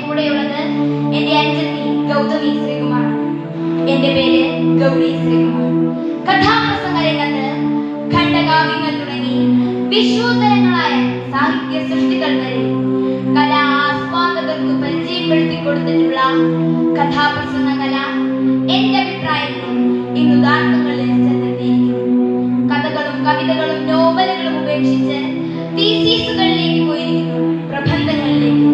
കൂടെയുള്ളത് എന്റെ എന്റെ പേര് ഗൗരി കഥാപ്രസംഗ സാഹിത്യ പരിചയപ്പെടുത്തി കല എന്റെ കഥകളും കവിതകളും നോവലുകളും ഉപേക്ഷിച്ച് തീസീസുകളിലേക്ക് പോയിരിക്കുന്നു പ്രബന്ധങ്ങളിലേക്ക്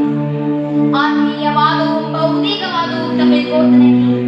ആത്മീയവാദവും ഭൗതികവാദവും തമ്മിൽ കോർത്തിണക്കി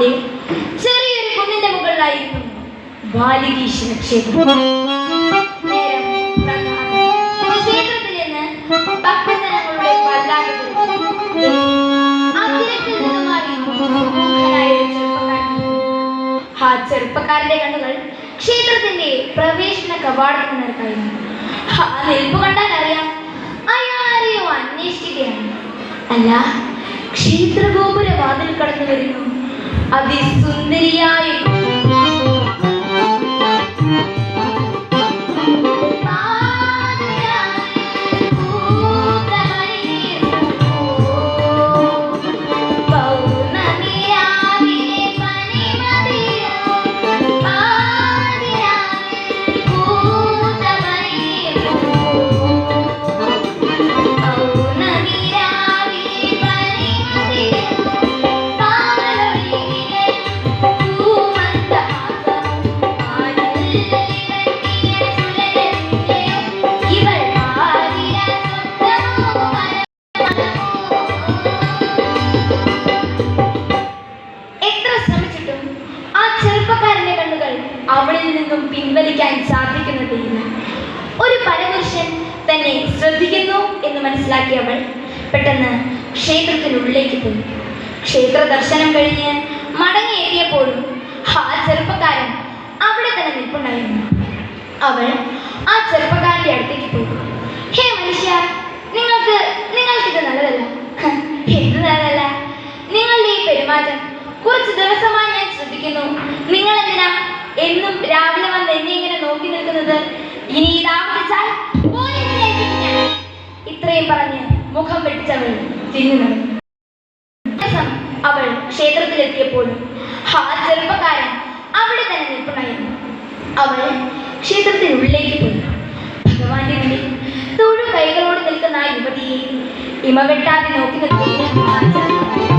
അവിടെ ചെറിയൊരു കുന്നിന്റെ മുകളിലായിരുന്നു. ക്ഷേത്രത്തിൽ നിന്ന് ഭക്തജനങ്ങളുടെ വല്ലാതെ തിരക്ക്. ആ ചെറുപ്പക്കാരന്റെ കണ്ണുകൾ ക്ഷേത്രത്തിന്റെ പ്രവേശന കവാടത്തിൽ നിൽക്കായിരുന്നു ആ നിൽപ്പ് കണ്ടാൽ അറിയാം അയാളെയോ അന്വേഷിക്കുകയാണ്. അല്ല ക്ഷേത്രഗോപുര വാതിൽ കടന്നു വരുന്നു. അതിസുന്ദരിയായ നിൽപ്പുണ്ടായിരുന്നു അവൾ ആ ചെറുപ്പക്കാരന്റെ അടുത്തേക്ക് പോയി. ഹേ മനുഷ്യ നിങ്ങൾക്ക് നിങ്ങൾക്ക് നിങ്ങൾക്കിത് നല്ലതല്ല. എന്ത് നല്ലതല്ല? നിങ്ങളുടെ ഈ പെരുമാറ്റം കുറച്ച് ദിവസമായി ഞാൻ ശ്രദ്ധിക്കുന്നു. നിങ്ങൾ എന്തിനാ എന്നും രാവിലെ വന്ന് എന്നെ ഇങ്ങനെ നോക്കി നിൽക്കുന്നത്? ഇനി ഇത് ഏൽപ്പിക്കും ഇത്രയും പറഞ്ഞ് മുഖം വെട്ടിച്ചവൾ തിരിഞ്ഞു നടന്നു. അവൾ ക്ഷേത്രത്തിലെത്തിയപ്പോഴും ആ ചെറുപ്പക്കാരൻ അവിടെ തന്നെ നിൽപ്പുണ്ടായിരുന്നു. അവൾ ക്ഷേത്രത്തിനുള്ളിലേക്ക് പോയി ഭഗവാന്റെ മുന്നിൽ തൊഴു കൈകളോട് നിൽക്കുന്ന ആ യുവതിയെ ഇമവെട്ടാതെ നോക്കി നിൽക്കുന്നു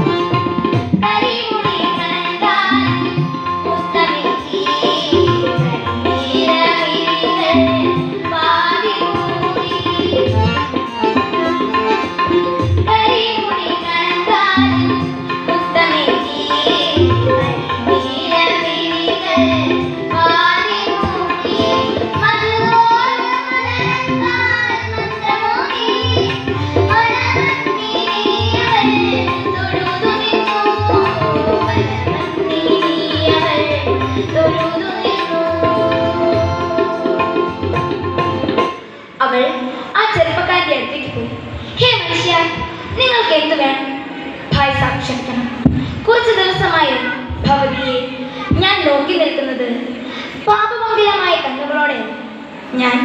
ഞാൻ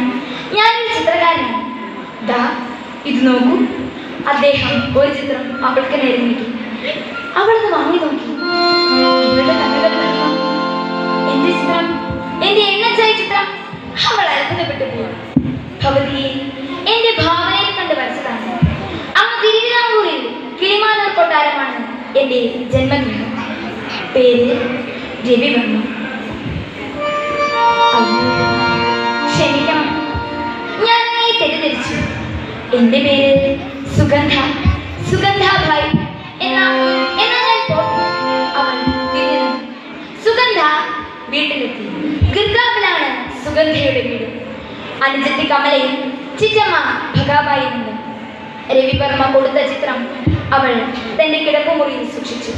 ഞാനൊരു ചിത്രകാരനാണ് ദാ ഇത് നോക്കൂ. അദ്ദേഹം ഒരു ചിത്രം അവൾക്ക് നേരെ നീക്കി അവളത് വാങ്ങി നോക്കി. എന്റെ ചിത്രം എന്റെ എണ്ണച്ചായ ചിത്രം. അവൾ അത്ഭുതപ്പെട്ടു പോയി. ഭഗവതിയെ എന്റെ ഭാവനയിൽ കണ്ട് വരച്ചതാണ്. അമ്മ തിരുവിതാംകൂറിൽ കിളിമാനൂർ കൊട്ടാരമാണ് എന്റെ ജന്മഗൃഹം. പേര് രവിവർമ്മ ക്ഷമിക്കണം ഞാൻ നീ തെറ്റിദ്ധരിച്ചു എന്റെ പേര് സുഗന്ധ. സുഗന്ധാഭായ് എന്നാ എന്നാ ഞാൻ പോട്ടെ അവൾ തിരിഞ്ഞു. സുഗന്ധ വീട്ടിലെത്തി. ഗിർഗാവിലാണ് സുഗന്ധയുടെ വീട്. അനുജത്തി കമലയും ചിറ്റമ്മ ഭഗാബായിയുണ്ട് രവിവർമ്മ കൊടുത്ത ചിത്രം അവൾ തന്റെ കിടപ്പുമുറിയിൽ സൂക്ഷിച്ചു.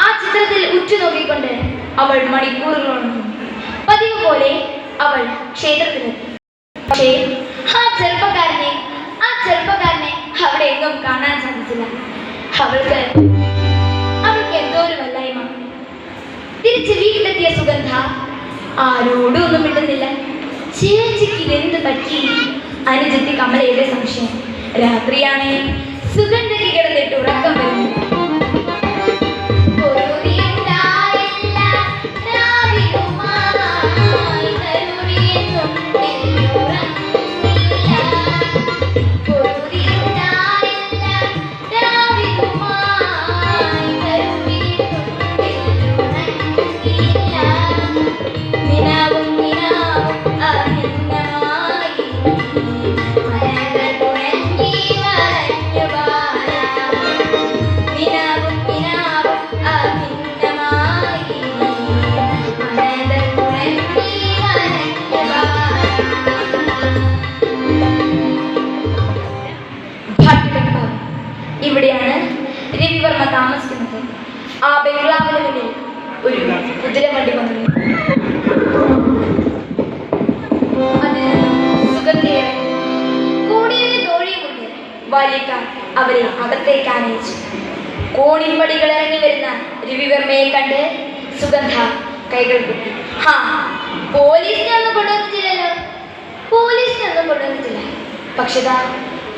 ആ ചിത്രത്തിൽ ഉറ്റുനോക്കിക്കൊണ്ട് അവൾ മണിക്കൂറുകളോളം. പതിവ് പോലെ അവൾ ക്ഷേത്രത്തിലെത്തി പക്ഷേ ആ ചെറുപ്പക്കാരനെ ആ ചെറുപ്പക്കാരനെ അവിടെ എങ്ങും കാണാൻ സാധിച്ചില്ല. അവൾക്ക് അവൾക്ക് എന്തോ ഒരു വല്ലായ്മ. തിരിച്ച് വീട്ടിലെത്തിയ സുഗന്ധ ആരോടും ഒന്നും മിണ്ടുന്നില്ല. ചേച്ചിക്ക് ഇതെന്ത് പറ്റി? അനുജത്തി കമലയുടെ സംശയം. രാത്രിയാണെങ്കിൽ സുഗന്ധയ്ക്ക് കിടന്നിട്ട് ഉറക്കം വരുന്നു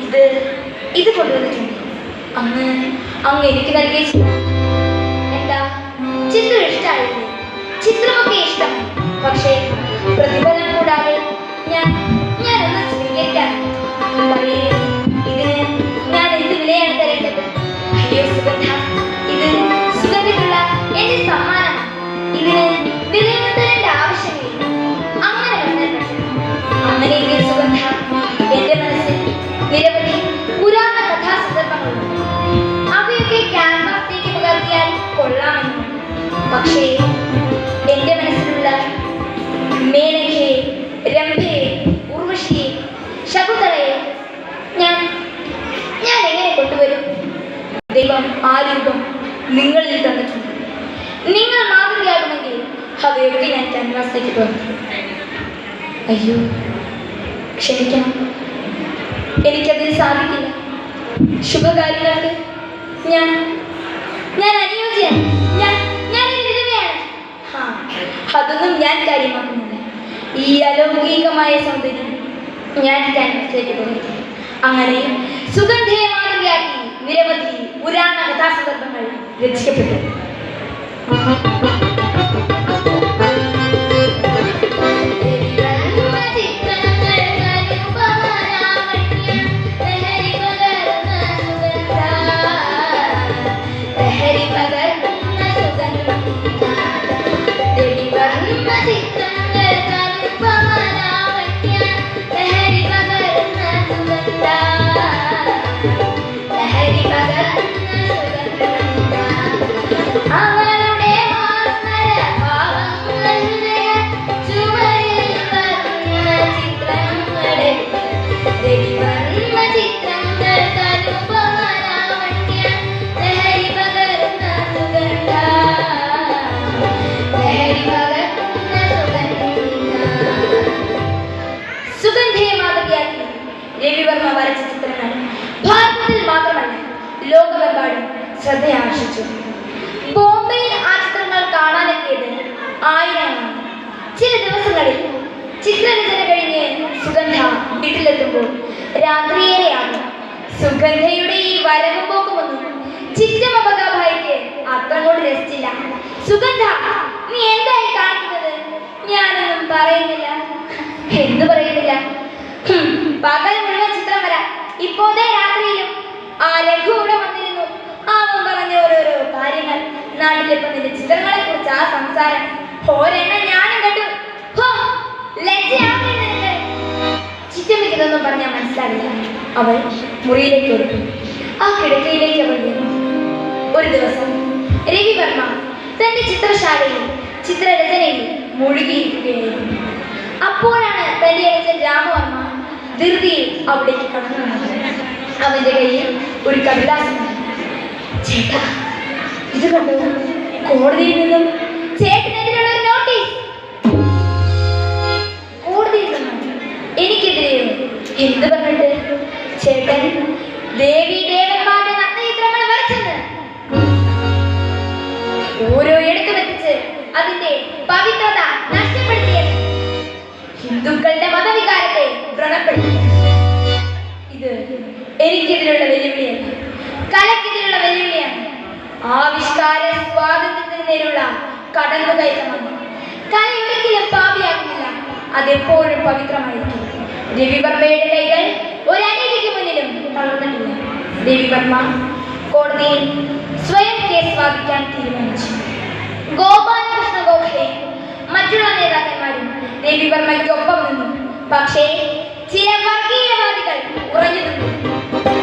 ഇത് ഇത് എന്താ? ഇഷ്ടമായില്ലേ ചിത്രമൊക്കെ ഇഷ്ടം പക്ഷേ പ്രതിഫലം കൂടാതെ പക്ഷേ എന്റെ മനസ്സിലുള്ള മേനകയെ രംഭയെ ഉർവശിയെ ശകുന്തളയെ ഞാൻ ഞാൻ എങ്ങനെ കൊണ്ടുവരും? ദൈവം ആ രൂപം നിങ്ങളിൽ തന്നിട്ടുണ്ട്. നിങ്ങൾ മാതൃകയാകുമെങ്കിൽ അവയൊക്കെ ഞാൻ ക്യാൻവാസിലേക്ക് പകർത്തും അയ്യോ ക്ഷമിക്കണം. എനിക്കതിൽ സാധിക്കില്ല. ശുഭകാര്യങ്ങൾക്ക് ഞാൻ ഞാൻ അനുയോജ്യാണ് അതൊന്നും ഞാൻ കാര്യമാക്കുന്നില്ല. ഈ അലൗകികമായ സൗന്ദര്യം ഞാൻ ക്യാൻവസിലേക്ക് പകർത്തി അങ്ങനെ സുഗന്ധയെ മാതൃകയാക്കി നിരവധി പുരാണ കഥാസന്ദർഭങ്ങൾ രചിക്കപ്പെട്ടു. ലോകമെമ്പാടും ശ്രദ്ധയാകർഷിച്ചു ബോംബെയിൽ ആ ചിത്രങ്ങൾ കാണാനെത്തിയത് ആയിരങ്ങളാണ് ചില ദിവസങ്ങളിൽ ചിത്രരചന കഴിഞ്ഞ് സുഗന്ധ വീട്ടിലെത്തുമ്പോൾ രാത്രിയേറെയാകും. സുഗന്ധയുടെ ഈ വരവും പോക്കുമൊന്നും ചിറ്റമപകാഭായിക്ക് അത്രങ്ങോട് രസിച്ചില്ല. സുഗന്ധ നീ എന്തായി കാണുന്നത്? ഞാനൊന്നും പറയുന്നില്ല. എന്തു പറയുന്നില്ല? പകൽ മുഴുവൻ ചിത്രം വരാം. ഇപ്പോഴേ രാത്രിയിലും ആ ലഘു ഇവിടെ വന്നിരുന്നു അവൻ പറഞ്ഞ ഓരോരോ കാര്യങ്ങൾ. നാട്ടിലിപ്പോ നിന്റെ ചിത്രങ്ങളെ കുറിച്ച് ആ സംസാരം ഒരെണ്ണം ഞാനും കണ്ടു. ഹോ, ലജ്ജയാവുന്നില്ല നിനക്ക്? ചിറ്റമ്മയ്ക്ക് ഇതൊന്നും പറഞ്ഞാൽ മനസ്സിലാവില്ല. അവൾ മുറിയിലേക്ക് എടുത്തു ആ കിടക്കയിലേക്ക് അവൾ വീണു. ഒരു ദിവസം രവിവർമ്മ തന്റെ ചിത്രശാലയിൽ ചിത്രരചനയിൽ മുഴുകിയിരിക്കുകയായിരുന്നു. അപ്പോഴാണ് തന്റെ അച്ഛൻ രാമവർമ്മ ധൃതിയിൽ അവിടേക്ക് കടന്നു അവന്റെ കയ്യിൽ ഒരു കടലാസം ചേട്ടാ ഇത് കണ്ടോ? കോടതിയിൽ നിന്നും ചേട്ടനെതിരെയുള്ള നോട്ടീസ് കോടതിയിൽ എനിക്കെതിരെ എന്ത് പറഞ്ഞിട്ട്? ചേട്ടൻ ദേവി ദേവന്മാരുടെ നഗ്നചിത്രങ്ങൾ വരച്ചത്. ഓരോ ഇടത്ത് വെച്ച് അതിന്റെ പവിത്രത നഷ്ടപ്പെടുത്തിയത് ഹിന്ദുക്കളുടെ മതവികാരത്തെ വ്രണപ്പെടുത്തി. ഇത് എനിക്കെതിരെയുള്ള വെല്ലുവിളിയല്ല കലക്കെതിരെയുള്ള വെല്ലുവിളിയാണ്. ആവിഷ്കാര സ്വാതന്ത്ര്യത്തിന് കടന്നു കയറ്റമാണ്. കല ഒരിക്കലും പാപിയാകുന്നില്ല. അതെപ്പോഴും പവിത്രമായിരിക്കും. രവിവർമ്മയുടെ കൈകൾ ഒരു അനീതിക്ക് മുന്നിലും തളർന്നിട്ടില്ല. രവിവർമ്മ കോടതിയിൽ സ്വയം കേസ് വാദിക്കാൻ തീരുമാനിച്ചു. ഗോപാലകൃഷ്ണ ഗോഖലെ മറ്റുള്ള നേതാക്കന്മാരും രവിവർമ്മയ്ക്കൊപ്പം നിന്നു. പക്ഷേ ചില വർഗീയവാദികൾ ഉറഞ്ഞു നിന്നു.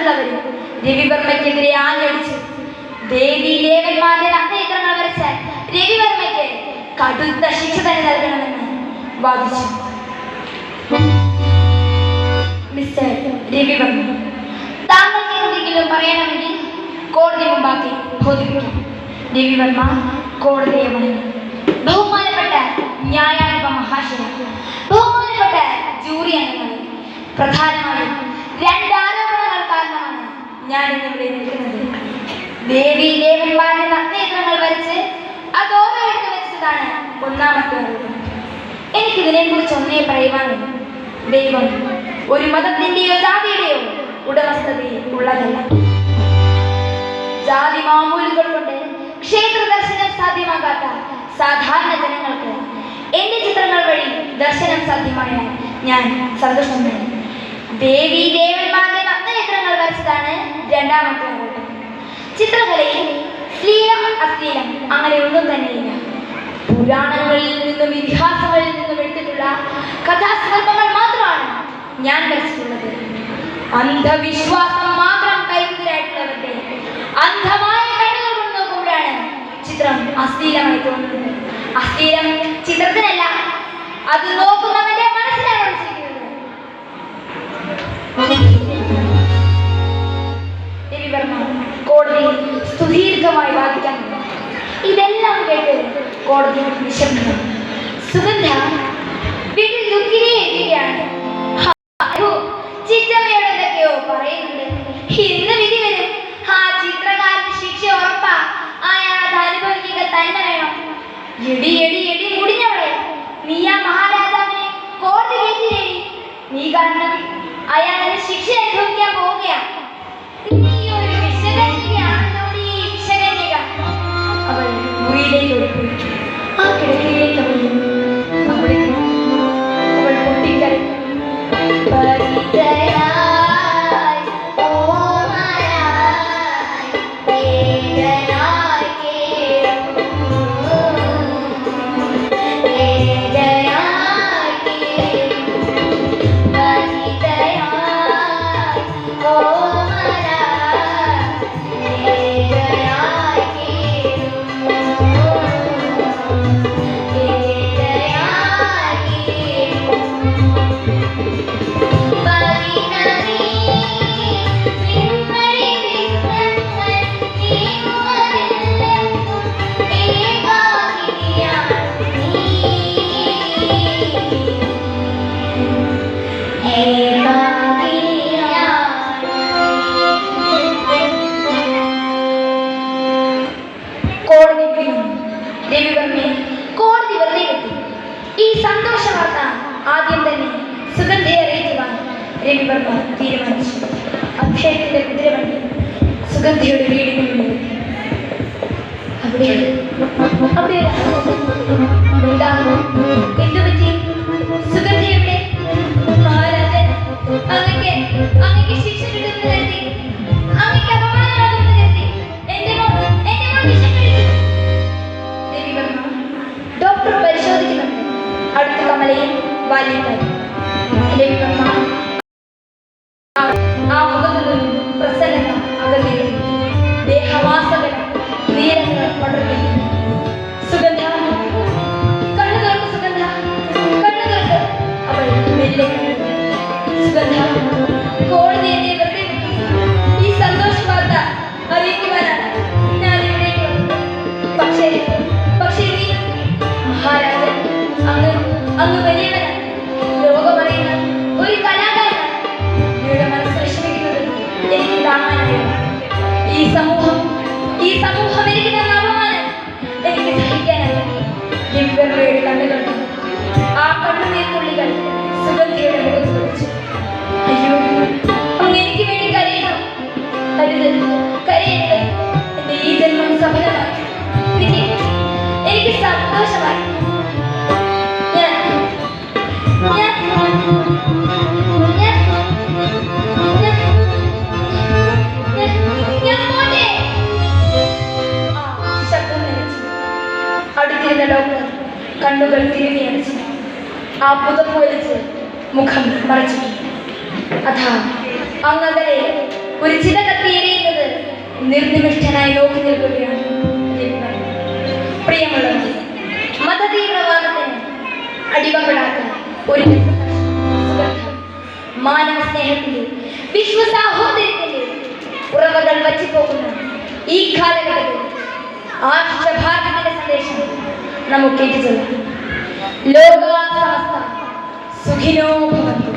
മറ്റുള്ളവരും രവിവർമ്മയ്ക്കെതിരെ ആഞ്ഞടിച്ചു. ദേവി ദേവന്മാരുടെ നഗ്നചിത്രങ്ങൾ വരച്ച രവിവർമ്മയ്ക്ക് കടുത്ത ശിക്ഷ തന്നെ നൽകണമെന്ന് വാദിച്ചു. മിസ്റ്റർ രവിവർമ്മ താങ്കൾക്ക് എന്തെങ്കിലും പറയണമെങ്കിൽ കോടതി മുമ്പാക്കി ബോധിപ്പിക്കും. രവിവർമ്മ കോടതിയെ വണങ്ങി ബഹുമാനപ്പെട്ട ന്യായാധിപ മഹാശയ ബഹുമാനപ്പെട്ട ജൂറി അംഗങ്ങൾ പ്രധാനമായും ഞാൻ ഇന്നിവിടെ നിൽക്കുന്നത് ദേവി ദേവന്മാരുടെ നഗ്നേത്രങ്ങൾ വരച്ച് അത് ഓരോ എടുത്ത് വെച്ചതാണ് ഒന്നാമത്തെ എനിക്ക് എനിക്കിതിനെ കുറിച്ച് ഒന്നേ പറയുവാനുള്ളൂ. ദൈവം ഒരു മതത്തിന്റെയോ ജാതിയുടെയോ ഉടമസ്ഥതയിൽ ഉള്ളതല്ല. ജാതി മാമൂലുകൾ കൊണ്ട് ക്ഷേത്ര ദർശനം സാധ്യമാകാത്ത സാധാരണ ജനങ്ങൾക്ക് എന്റെ ചിത്രങ്ങൾ വഴി ദർശനം സാധ്യമായ ഞാൻ സന്തോഷമായി ദേവി ദേവന്മാരുടെ നഗ്നേത്രങ്ങൾ വരച്ചതാണ് രണ്ടാമത്തെ ചിത്രകലയിൽ ശ്ലീലം അശ്ലീലം അങ്ങനെ ഒന്നും തന്നെയില്ല. പുരാണങ്ങളിൽ നിന്നും ഇതിഹാസങ്ങളിൽ നിന്നും എടുത്തിട്ടുള്ള കഥാസന്ദർഭങ്ങൾ മാത്രമാണ് ഞാൻ വരച്ചിട്ടുള്ളത്. അന്ധവിശ്വാസം മാത്രം കൈമുതലായിട്ടുള്ളവരുടെ അന്ധമായ കണ്ണുകൾ കൊണ്ട് നോക്കുമ്പോഴാണ് ചിത്രം അശ്ലീലമായി തോന്നുന്നത്. അശ്ലീലം ചിത്രത്തിനല്ല അത് നോക്കുന്നവന്റെ മനസ്സിലാണ് ഒളിച്ചിരിക്കുന്നത് കോടതി സുദീർഘമായി വാദിക്കാൻ ഇതെല്ലാം കേട്ട് കോടതി നിശബ്ദം സുഗന്ധ വീട്ടിൽ ദുഃഖിനെ എത്തുകയാണ് മുറിയിലേക്ക് ഓടിപ്പോയി ആ കിടക്കയിലേക്ക് സുഗന്ധിയുടെ വീടിന് മുന്നിൽ അവിടെ അവിടെ എന്തു പറ്റി? സുഗന്ധി എവിടെ മഹാരാജൻ അങ്ങക്ക് അങ്ങക്ക് ശിക്ഷ കിട്ടുമെന്ന് കരുതി. അങ്ങക്ക് അപമാനമാകുമെന്ന് കരുതി. എന്റെ എന്റെ ഡോക്ടർ പരിശോധിക്കുന്നുണ്ട്. അടുത്ത കമലയും വാലിക്കാരും കണ്ണുകൾ തിരികെ അടച്ചു. ആ പുതപ്പ് വലിച്ച് മുഖം മറച്ചു. അതാ അങ്ങകലെ ഒരു ചില കത്തി എരിയുന്നത് നിർനിമിഷ്ടനായി നോക്കി നിൽക്കുകയാണ്. പ്രിയമുള്ളവർ മതതീവ്രവാദത്തിന് അടിമപ്പെടാത്ത ഒരു സുഗന്ധം മാനവ സ്നേഹത്തിന്റെ വിശ്വസാഹോദര്യത്തിന്റെ ഉറവകൾ വച്ചിപ്പോകുന്ന ഈ കാലഘട്ടത്തിൽ ആർഷ ഭാരതത്തിന്റെ സന്ദേശം നമുക്ക് ഏറ്റുചൊല്ലാം लोगा समस्ता सुखिनो भवन्तु